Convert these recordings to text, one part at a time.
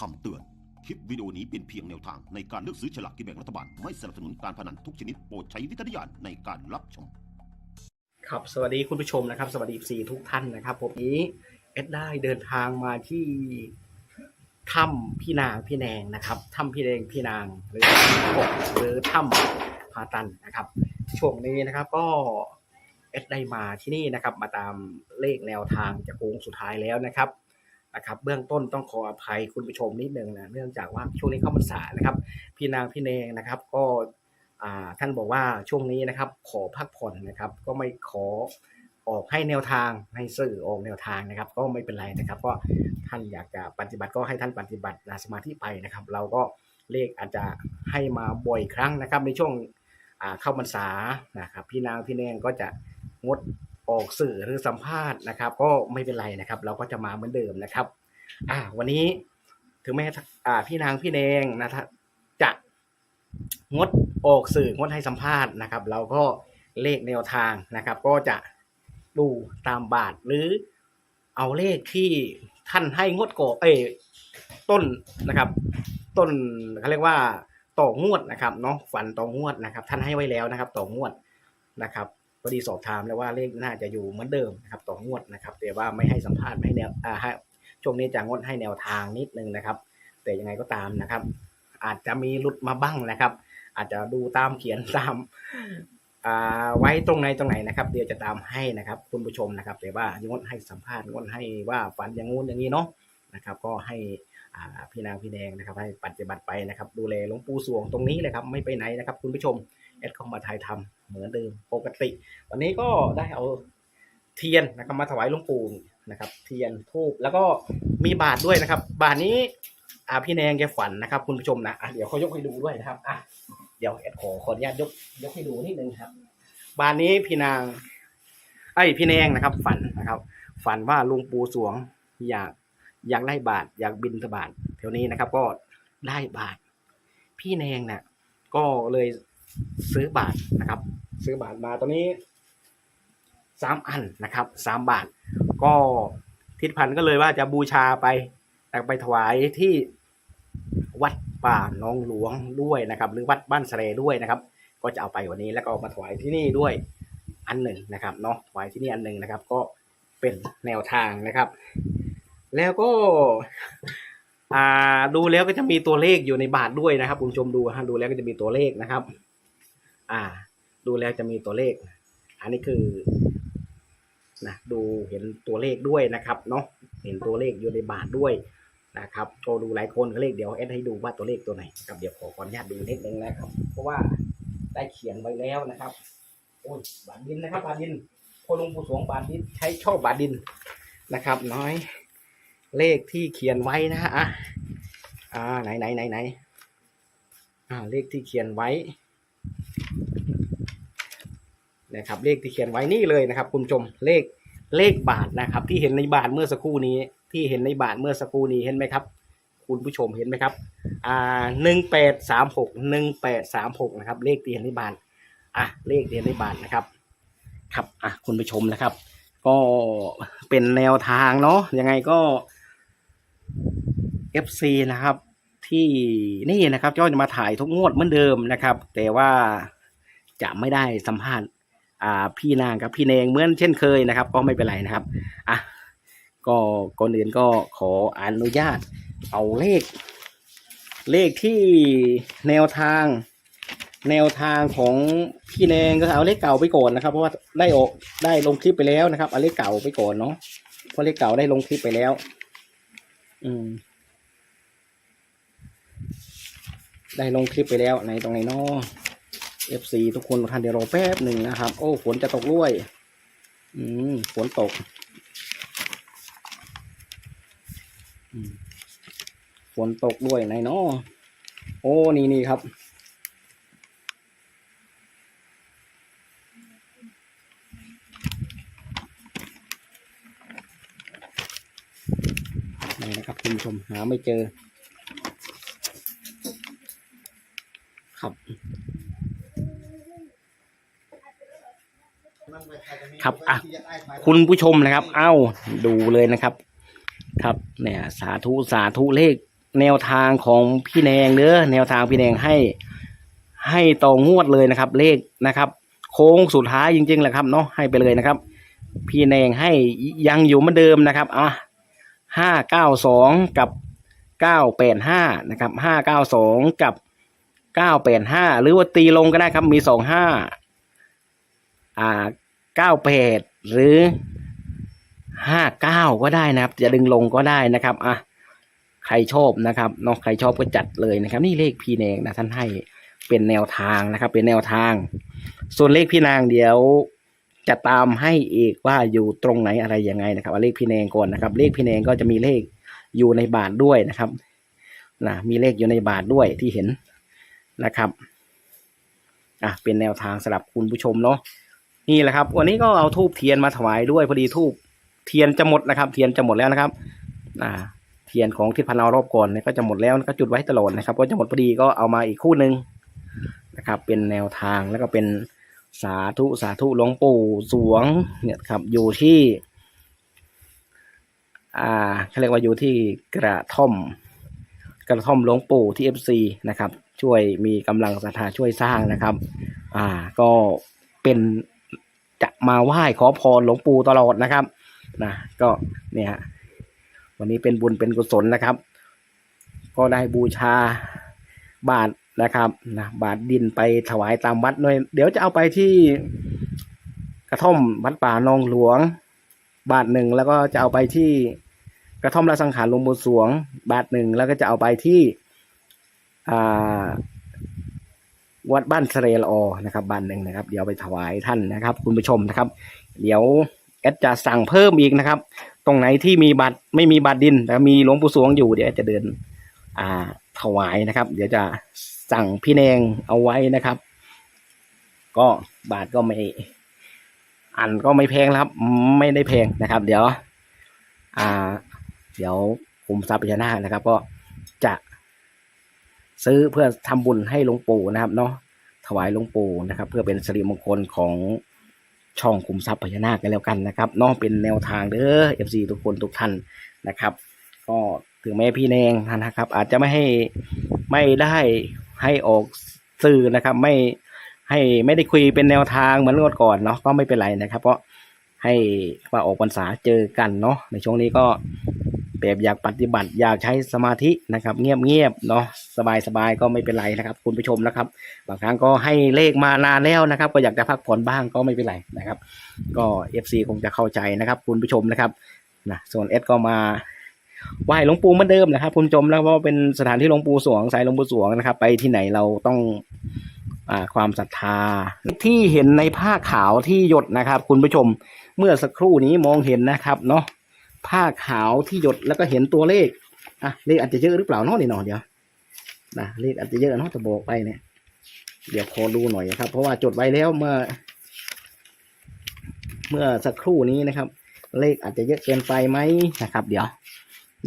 คำเตือน คลิปวิดีโอนี้เป็นเพียงแนวทางในการเลือกซื้อฉลากกินแบ่งรัฐบาล ไม่สนับสนุนการพนันทุกชนิดโปรดใช้วิจารณญาณในการรับชม ครับ สวัสดีคุณผู้ชมนะครับ สวัสดีสี่ทุกท่านนะครับ ผมนี้เอ็ดได้เดินทางมาที่ถ้ำพี่นางพี่แนงนะครับถ้ำพี่แดงพี่นางหรือถ้ำกบหรือถ้ำพาตันนะครับ ช่วงนี้นะครับก็เอ็ดได้มาที่นี่นะครับ มาตามเลขแนวทางจากโค้งสุดท้ายแล้วนะครับ นะครับเบื้องต้นต้องขออภัยคุณผู้ชมนิดนึงนะเนื่องจากว่าช่วงนี้เข้าพรรษานะครับ พี่นางพี่แนงนะครับ ก็อ่าท่านบอกว่าช่วงนี้นะครับ ขอพักผ่อนนะครับ ก็ไม่ขอออกให้แนวทางให้สื่อออกแนวทางนะครับ ก็ไม่เป็นไรนะครับ ก็ท่านอยากจะปฏิบัติก็ให้ท่านปฏิบัติสมาธิไปนะครับ เราก็เลขอาจจะให้มาบ่อยครั้งนะครับ ในช่วงอ่าเข้าพรรษานะครับ พี่นางพี่แนงก็จะงด ออกสื่อหรือสัมภาษณ์นะครับ ก็ไม่เป็นไรนะครับ เราก็จะมาเหมือนเดิมนะครับ อ่า วันนี้ถึงแม้อ่าพี่นางพี่แดงนะจะงดออกสื่องดให้สัมภาษณ์นะครับ เราก็เลขแนวทางนะครับ ก็จะดูตามบาทหรือเอาเลขที่ท่านให้งดก่อเอ้ต้นนะครับ ต้นเขาเรียกว่าต่องวดนะครับเนาะฝันต่องวดนะครับ ท่านให้ไว้แล้วนะครับ ต่องวดนะครับ อดีสอบถามแล้วว่าเลขน่าจะอยู่เหมือนเดิมนะครับต่องวดนะครับ แต่ว่าไม่ให้สัมภาษณ์ไม่ให้แนวอ่าให้ช่วงนี้จะงดให้แนวทางนิดนึงนะครับ แต่ยังไงก็ตามนะครับ อาจจะมีหลุดมาบ้างนะครับ อาจจะดูตามเขียนตามอ่าไว้ตรงไหนตรงไหนนะครับ เดี๋ยวจะตามให้นะครับคุณผู้ชมนะครับ แต่ว่ายงดให้สัมภาษณ์งดให้ว่าฝันอย่างงู้นอย่างนี้เนาะนะครับ ก็ให้อ่าพี่นางพี่แดงนะครับ ให้ปฏิบัติไปนะครับ ดูแลหลวงปู่สวงตรงนี้เลยครับไม่ไปไหนนะครับ คุณผู้ชม แอดเข้ามาถ่ายทำเหมือนเดิมปกติ วันนี้ก็ได้เอาเทียนนะครับมาถวายหลวงปู่นะครับ เทียนทูบแล้วก็มีบาทด้วยนะครับ บาทนี้อาพี่แนงแกฝันนะครับ คุณผู้ชมนะอะเดี๋ยวเขายกให้ดูด้วยนะครับอะเดี๋ยวแอดขอขออนุญาตยกยกให้ดูนิดนึงครับ บาทนี้พี่นาง ไอ้พี่แนงนะครับ ฝันนะครับ ฝันว่าลุงปูสวงอยากอยากได้บาท อยากบินทบาทแถวนี้นะครับ ก็ได้บาท พี่แนงน่ะ ก็เลย ซื้อบาทนะครับ ซื้อบาทมาตอนนี้สามอันนะครับสามบาท ก็ทิศพันธ์ก็เลยว่าจะบูชาไปแต่ไปถวายที่วัดป่าหนองหลวงด้วยนะครับ หรือวัดบ้านเสรด้วยนะครับ ก็จะเอาไปวันนี้แล้วก็เอามาถวายที่นี่ด้วยอันหนึ่งนะครับเนาะถวายที่นี่อันหนึ่งนะครับ ก็เป็นแนวทางนะครับ แล้วก็อ่าดูแล้วก็จะมีตัวเลขอยู่ในบาทด้วยนะครับคุณผู้ชมดูฮะดูแล้วก็จะมีตัวเลขนะครับ อ่า ดูแล้วจะมีตัวเลข อันนี้คือนะดูเห็นตัวเลขด้วยนะครับเนาะเห็นตัวเลขอยู่ในบาทด้วยนะครับโชว์ดูหลายคนเลขเดี๋ยวเอสให้ดูว่าตัวเลขตัวไหนนะครับเดี๋ยวขอขออนุญาตดูนิดนึงนะครับ เพราะว่าได้เขียนไว้แล้วนะครับโอ้ยบาทดินนะครับ บาทดินพอหลวงปู่สวงบาทดินใช้ชอบบาทดินนะครับ น้อย เลขที่เขียนไว้นะฮะอ่าไหนไหนไหนไหนอ่าเลขที่เขียนไว้ นะครับเลขที่เขียนไว้นี่เลยนะครับคุณผู้ชมเลขเลขบาทนะครับ ที่เห็นในบาทเมื่อสักครู่นี้ ที่เห็นในบาทเมื่อสักครู่นี้เห็นไหมครับ คุณผู้ชมเห็นไหมครับอ่าหนึ่งแปดสามหกหนึ่งแปดสามหกนะครับ เลขที่เห็นในบาทอะเลขที่เห็นในบาทนะครับ ครับอะคุณผู้ชมนะครับ ก็เป็นแนวทางเนาะยังไงก็ FC นะครับ ที่นี่นะครับจะมาถ่ายทุกงวดเหมือนเดิมนะครับ แต่ว่าจะไม่ได้สัมภาษณ์ อ่าพี่นางกับพี่แนงเหมือนเช่นเคยนะครับ ก็ไม่เป็นไรนะครับอะก็ก่อนอื่นก็ขออนุญาต เอาเลข เลขที่แนวทาง แนวทางของพี่แนงก็เอาเลขเก่าไปก่อนนะครับ เพราะว่าได้ออกได้ลงคลิปไปแล้วนะครับเอาเลขเก่าไปก่อนเนาะเพราะเลขเก่าได้ลงคลิปไปแล้ว อืม ได้ลงคลิปไปแล้วในตรงไหนเนาะ FC ทุกคนท่านเดี๋ยวรอแป๊บหนึ่งนะครับ โอ้ฝนจะตกด้วย อืมฝนตกฝนตกด้วยไหนเนาะโอ้นี่นี่ครับ นี่นะครับคุณผู้ชมหาไม่เจอ ครับ ครับอะคุณผู้ชมนะครับ เอ้าดูเลยนะครับ ครับเนี่ยสาธุสาธุเลขแนวทางของพี่แนงเด้อแนวทางพี่แนงให้ ให้ต่องวดเลยนะครับ เลขนะครับ โค้งสุดท้ายจริงๆแหละครับเนาะให้ไปเลยนะครับ พี่แนงให้ยังอยู่เหมือนเดิมนะครับอะห้าเก้าสองกับเก้าแปดห้านะครับห้าเก้าสองกับเก้าแปดห้าหรือว่าตีลงก็ได้ครับมีสองห้า อ่าเก้าแปดหรือห้าเก้าก็ได้นะครับ จะดึงลงก็ได้นะครับอะใครชอบนะครับเนาะใครชอบก็จัดเลยนะครับ นี่เลขพี่แนงนะท่านให้เป็นแนวทางนะครับ เป็นแนวทาง ส่วนเลขพี่นางเดี๋ยวจะตามให้อีกว่าอยู่ตรงไหนอะไรยังไงนะครับเอาเลขพี่แนงก่อนนะครับ เลขพี่แนงก็จะมีเลขอยู่ในบาทด้วยนะครับนะมีเลขอยู่ในบาทด้วยที่เห็นนะครับอะเป็นแนวทางสำหรับคุณผู้ชมเนาะ นี่แหละครับ วันนี้ก็เอาทูบเทียนมาถวายด้วยพอดีทูบเทียนจะหมดนะครับ เทียนจะหมดแล้วนะครับ อ่า เทียนของที่พันเอารอบก่อนเนี่ยก็จะหมดแล้วก็จุดไว้ตลอดนะครับ ก็จะหมดพอดีก็เอามาอีกคู่หนึ่งนะครับ เป็นแนวทางแล้วก็เป็นสาธุสาธุหลวงปู่สวง เนี่ยครับ อยู่ที่ อ่าเขาเรียกว่าอยู่ที่กระท่อม กระท่อมหลวงปู่ที่เอฟซีนะครับ ช่วยมีกำลังศรัทธาช่วยสร้างนะครับ อ่า ก็เป็น จะมาไหว้ขอพรหลวงปู่ตลอดนะครับนะก็เนี่ยวันนี้เป็นบุญเป็นกุศลนะครับ ก็ได้บูชาบาทนะครับนะบาทดินไปถวายตามวัดหน่อยเดี๋ยวจะเอาไปที่กระท่อมวัดป่านองหลวง บาทหนึ่งแล้วก็จะเอาไปที่กระท่อมละสังขารหลวงปู่สวง บาทหนึ่งแล้วก็จะเอาไปที่อ่า วัดบ้านเสเรลอนะครับบ้าทหนึ่งนะครับ เดี๋ยวไปถวายท่านนะครับ คุณผู้ชมนะครับ เดี๋ยวแอดจะสั่งเพิ่มอีกนะครับ ตรงไหนที่มีบัตรไม่มีบัตรดินแต่มีหลวงปู่สวงอยู่เดี๋ยวแอดจะเดิน อ่าถวายนะครับ เดี๋ยวจะสั่งพี่แนงเอาไว้นะครับ ก็บาทก็ไม่อันก็ไม่แพงครับ ไม่ได้แพงนะครับ เดี๋ยว อ่า เดี๋ยวคุมทรัพย์พญานาคนะครับ ก็จะ ซื้อเพื่อทำบุญให้หลวงปู่นะครับเนาะถวายหลวงปู่นะครับ เพื่อเป็นสิริมงคลของช่องคุมทรัพย์พญานาคกันแล้วกันนะครับเน้องเป็นแนวทางเด้อเอฟซีทุกคนทุกท่านนะครับ ก็ถึงแม้พี่แนงนะครับ อาจจะไม่ให้ไม่ได้ให้ออกสื่อนะครับ ไม่ให้ไม่ได้คุยเป็นแนวทางเหมือนงวดก่อนเนาะก็ไม่เป็นไรนะครับ เพราะให้ว่าออกพรรษาเจอกันเนาะในช่วงนี้ก็ แบบอยากปฏิบัติอยากใช้สมาธินะครับ เงียบๆเนาะสบายๆก็ไม่เป็นไรนะครับ คุณผู้ชมนะครับ บางครั้งก็ให้เลขมานานแล้วนะครับ ก็อยากจะพักผ่อนบ้างก็ไม่เป็นไรนะครับ ก็ FC คงจะเข้าใจนะครับ คุณผู้ชมนะครับนะส่วนเอสก็มาไหว้หลวงปู่เหมือนเดิมนะครับ คุณผู้ชมแล้วเพราะว่าเป็นสถานที่หลวงปู่สวงสายหลวงปู่สวงนะครับ ไปที่ไหนเราต้องอความศรัทธาที่เห็นในผ้าขาวที่หยดนะครับ คุณผู้ชมเมื่อสักครู่นี้มองเห็นนะครับเนาะ ผ้าขาวที่หยดแล้วก็เห็นตัวเลขอะเลขอาจจะเยอะหรือเปล่าเนาะนี่เนาะเดี๋ยวนะเลขอาจจะเยอะเนาะจะบอกไปเนี่ย เดี๋ยวขอดูหน่อยนะครับ เพราะว่าจดไว้แล้วเมื่อ เมื่อสักครู่นี้นะครับ เลขอาจจะเยอะเกินไปไหมนะครับ เดี๋ยว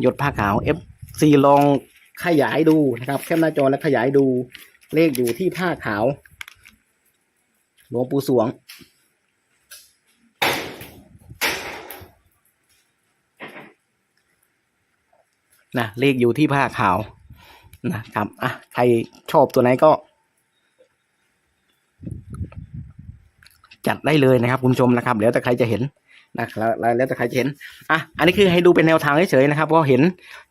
หยดผ้าขาว F4 ลองขยายดูนะครับแคปหน้าจอและขยายดูเลขอยู่ที่ผ้าขาว หลวงปู่สวง นะเลขอยู่ที่ผ้าขาวนะครับอะใครชอบตัวไหนก็ จัดได้เลยนะครับ คุณผู้ชมนะครับ แล้วแต่ใครจะเห็นนะครับแล้วแล้วแต่ใครจะเห็นอะอันนี้คือให้ดูเป็นแนวทางเฉยๆนะครับเพราะเห็น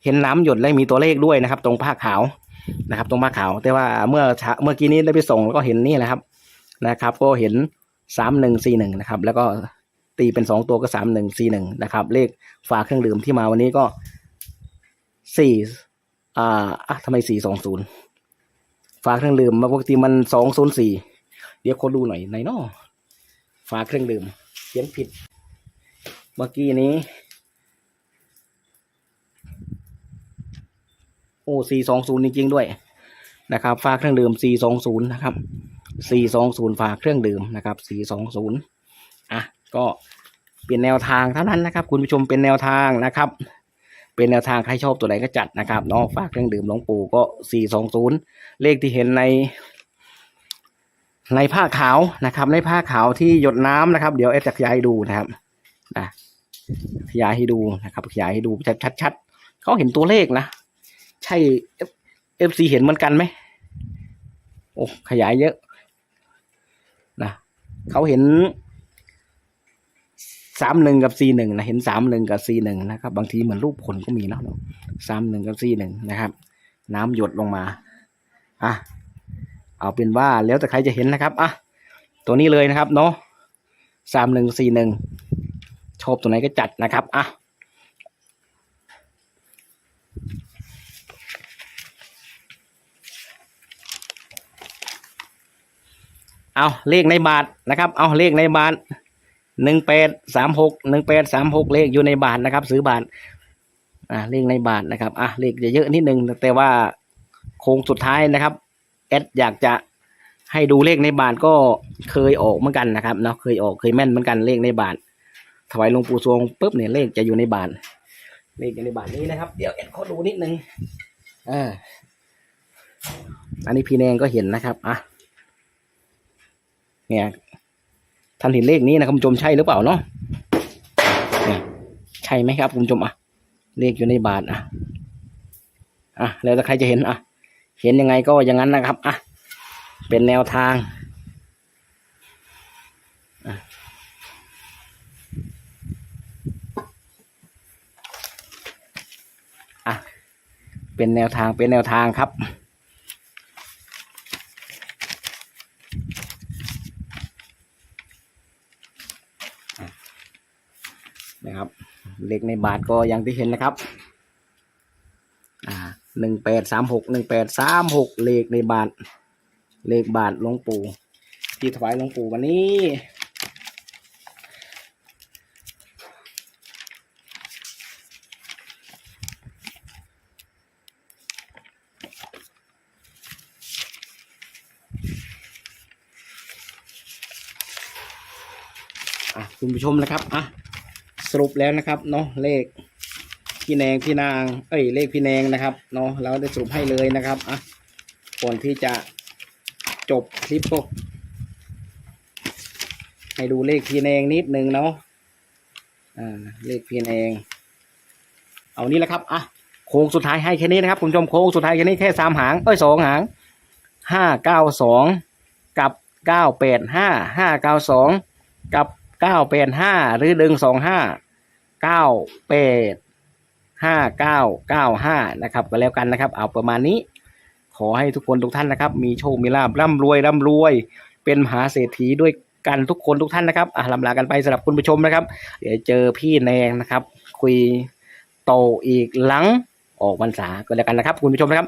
เห็นน้ำหยดและมีตัวเลขด้วยนะครับ ตรงผ้าขาวนะครับ ตรงผ้าขาว แต่ว่าเมื่อเช้าเมื่อกี้นี้ได้ไปส่งแล้วก็เห็นนี่แหละครับนะครับ ก็เห็นสามหนึ่งสี่หนึ่งนะครับ แล้วก็ตีเป็นสองตัวก็สามหนึ่งสี่หนึ่งนะครับ เลขฝาเครื่องดื่มที่มาวันนี้ก็ สี่อ่าอะทำไมสี่สองศูนย์ฝาเครื่องดื่มมาปกติมันสองศูนย์สี่เดี๋ยวคนดูหน่อยในนอฝาเครื่องดื่มเขียนผิด เมื่อกี้นี้ โอ้สี่สองศูนย์จริงๆด้วยนะครับฝาเครื่องดื่มสี่สองศูนย์นะครับสี่สองศูนย์ฝาเครื่องดื่มนะครับสี่สองศูนย์อะก็เป็นแนวทางเท่านั้นนะครับ คุณผู้ชมเป็นแนวทางนะครับ เป็นแนวทางใครชอบตัวไหนก็จัดนะครับเนาะฝากเครื่องดื่มหลวงปู่ก็สี่สองศูนย์เลขที่เห็นใน ในผ้าขาวนะครับ ในผ้าขาวที่หยดน้ำนะครับ เดี๋ยวเอฟจะขยายให้ดูนะครับนะขยายให้ดูนะครับ ขยายให้ดูชัดๆเขาเห็นตัวเลขนะ ใช่เอฟซีเห็นเหมือนกันไหมโอ้ขยายเยอะนะเขาเห็น สามหนึ่งกับสี่หนึ่งนะเห็นสามหนึ่งกับสี่หนึ่งนะครับ บางทีเหมือนรูปผลก็มีเนาะสามหนึ่งกับสี่หนึ่งนะครับ น้ำหยดลงมาอะเอาเป็นว่าแล้วแต่ใครจะเห็นนะครับอะตัวนี้เลยนะครับ เนาะสามหนึ่งสี่หนึ่งชอบตัวไหนก็จัดนะครับอะเอาเลขในบาทนะครับ เอาเลขในบาท หนึ่งแปดสามหกหนึ่งแปดสามหกเลขอยู่ในบาทนะครับ ซื้อบาทอ่าเลขในบาทนะครับอะเลขจะเยอะนิดนึงแต่ว่าโค้งสุดท้ายนะครับแอดอยากจะให้ดูเลขในบาทก็เคยออกเหมือนกันนะครับเนาะเคยออกเคยแม่นเหมือนกันเลขในบาทถวายหลวงปู่สวงปุ๊บเนี่ยเลขจะอยู่ในบาทเลขอยู่ในบาทนี้นะครับ เดี๋ยวแอดขอดูนิดนึงอ่าอันนี้พี่แนงก็เห็นนะครับอะเนี่ย ท่านเห็นเลขนี้นะครับคุณผู้ชมใช่หรือเปล่าเนาะใช่ไหมครับคุณผู้ชมอะเลขอยู่ในบาทอะอะแล้วใครจะเห็นอะ เห็นยังไงก็อย่างนั้นนะครับอะเป็นแนวทางอะเป็นแนวทางเป็นแนวทางครับ เลขในบาทก็อย่างที่เห็นนะครับ อ่าหนึ่งแปดสามหกหนึ่งแปดสามหกเลขในบาท เลขบาทหลวงปู่ที่ถวายหลวงปู่วันนี้คุณผู้ชมนะครับ อะ สรุปแล้วนะครับเนาะเลขพี่แนงพี่นาง เอ้ยเลขพี่แนงนะครับเนาะเราได้สรุปให้เลยนะครับอะก่อนที่จะจบคลิปก็ให้ดูเลขพี่แนงนิดนึงเนาะอ่าเลขพี่แนง เอานี่แหละครับอะโค้งสุดท้ายให้แค่นี้นะครับคุณผู้ชมโค้งสุดท้ายแค่นี้แค่สามหางเอ้ยสองหางห้าเก้าสองกับเก้าแปดห้าห้าเก้าสองกับ เก้าแปดห้าหรือดึงสองห้าเก้าแปดห้าเก้าเก้าห้านะครับก็แล้วกันนะครับ เอาประมาณนี้ ขอให้ทุกคนทุกท่านนะครับ มีโชคมีลาบร่ำรวยร่ำรวย เป็นมหาเศรษฐีด้วยกันทุกคนทุกท่านนะครับอะลำลากันไปสำหรับคุณผู้ชมนะครับ เดี๋ยวเจอพี่แนงนะครับ คุยโตอีกหลังออกพรรษาก็แล้วกันนะครับ คุณผู้ชมนะครับ